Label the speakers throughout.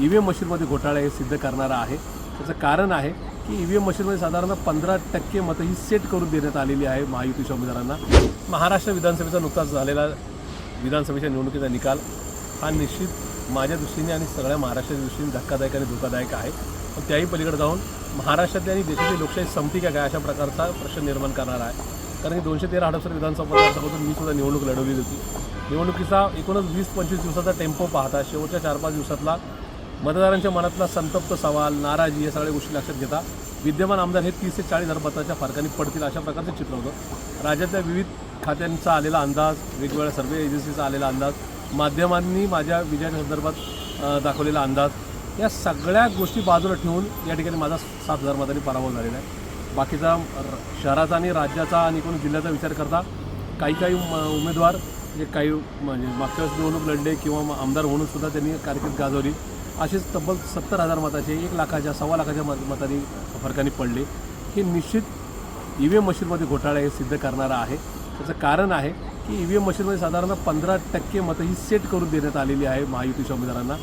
Speaker 1: E V M मशीनमध्ये घोटाळा हे सिद्ध करणारा आहे. त्याचं कारण आहे की ई व्ही एम मशीनमध्ये साधारण पंधरा टक्के मतं ही सेट करून देण्यात आलेली आहे महायुतीच्या उमेदवारांना. महाराष्ट्र विधानसभेचा नुकताच झालेला विधानसभेच्या निवडणुकीचा निकाल हा निश्चित माझ्या दृष्टीने आणि सगळ्या महाराष्ट्राच्या दृष्टीने धक्कादायक आणि धोकादायक आहे. पण त्याही पलीकडे जाऊन महाराष्ट्रातली आणि देशाची लोकशाही संपती का काय अशा प्रकारचा प्रश्न निर्माण करणार आहे. कारण की दोनशे तेरा हडपसर विधानसभा मतदारसंघातून मी सुद्धा निवडणूक लढवली होती. निवडणुकीचा एकूणच वीस पंचवीस दिवसाचा टेम्पो पाहता शेवटच्या चार पाच दिवसातला मतदारांच्या मनातला संतप्त सवाल नाराजी या सगळ्या गोष्टी लक्षात घेता विद्यमान आमदार हे तीस ते चाळीस हजार मताच्या फरकाने पडतील अशा प्रकारचं चित्र होतं. राज्यातल्या विविध खात्यांचा आलेला अंदाज वेगवेगळ्या सर्वे एजन्सीचा आलेला अंदाज माध्यमांनी माझ्या विजयाच्या संदर्भात दाखवलेला अंदाज या सगळ्या गोष्टी बाजूला ठेवून या ठिकाणी माझा सात हजार मतांनी पराभव झालेला आहे. बाकीचा शहराचा आणि राज्याचा आणि कोण जिल्ह्याचा विचार करता काही काही म- उमेदवार जे काही म्हणजे मागच्या वेळेस निवडणूक लढले किंवा आमदार म्हणून सुद्धा त्यांनी कारकीर्द गाजवली असेच तब्बल सत्तर हजार मताचे एक लाखाच्या सव्वा लाखाच्या मत मतांनी फरकाने पडले. हे निश्चित ई व्ही एम मशीनमध्ये घोटाळा हे सिद्ध करणारा आहे. त्याचं कारण आहे की ई व्ही एम मशीनमध्ये साधारण पंधरा टक्के मतं ही सेट करून देण्यात आलेली आहे महायुतीच्या उमेदवारांना.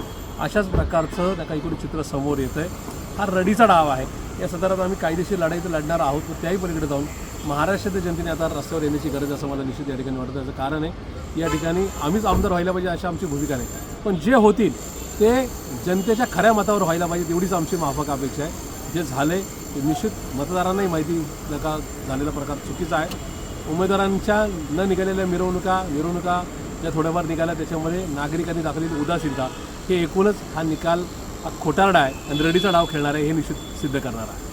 Speaker 1: अशाच प्रकारचं त्या काही चित्र समोर येतं आहे हा रडीचा डाव आहे. या संदर्भात आम्ही कायदेशीर लढाई तर लढणार आहोत पण त्याही पलीकडे जाऊन महाराष्ट्रातील जनतेने आता रस्त्यावर येण्याची गरज असं मला निश्चित या ठिकाणी वाटतं. त्याचं कारण आहे या ठिकाणी आम्हीच आमदार व्हायला पाहिजे अशा आमची भूमिका नाही. पण जे होतील ते जनतेच्या खऱ्या मतावर व्हायला पाहिजे तेवढीच आमची माफक अपेक्षा आहे. जे झाले ते निश्चित मतदारांनाही माहिती नका झालेला प्रकार चुकीचा आहे. उमेदवारांच्या न निघालेल्या मिरवणुका मिरवणुका ज्या थोड्याफार निघाल्या त्याच्यामध्ये नागरिकांनी दाखवलेली उदासीनता हे एकूणच हा निकाल हा खोटारडा आहे. आणि रडीचा डाव खेळणार आहे हे निश्चित सिद्ध करणार आहे.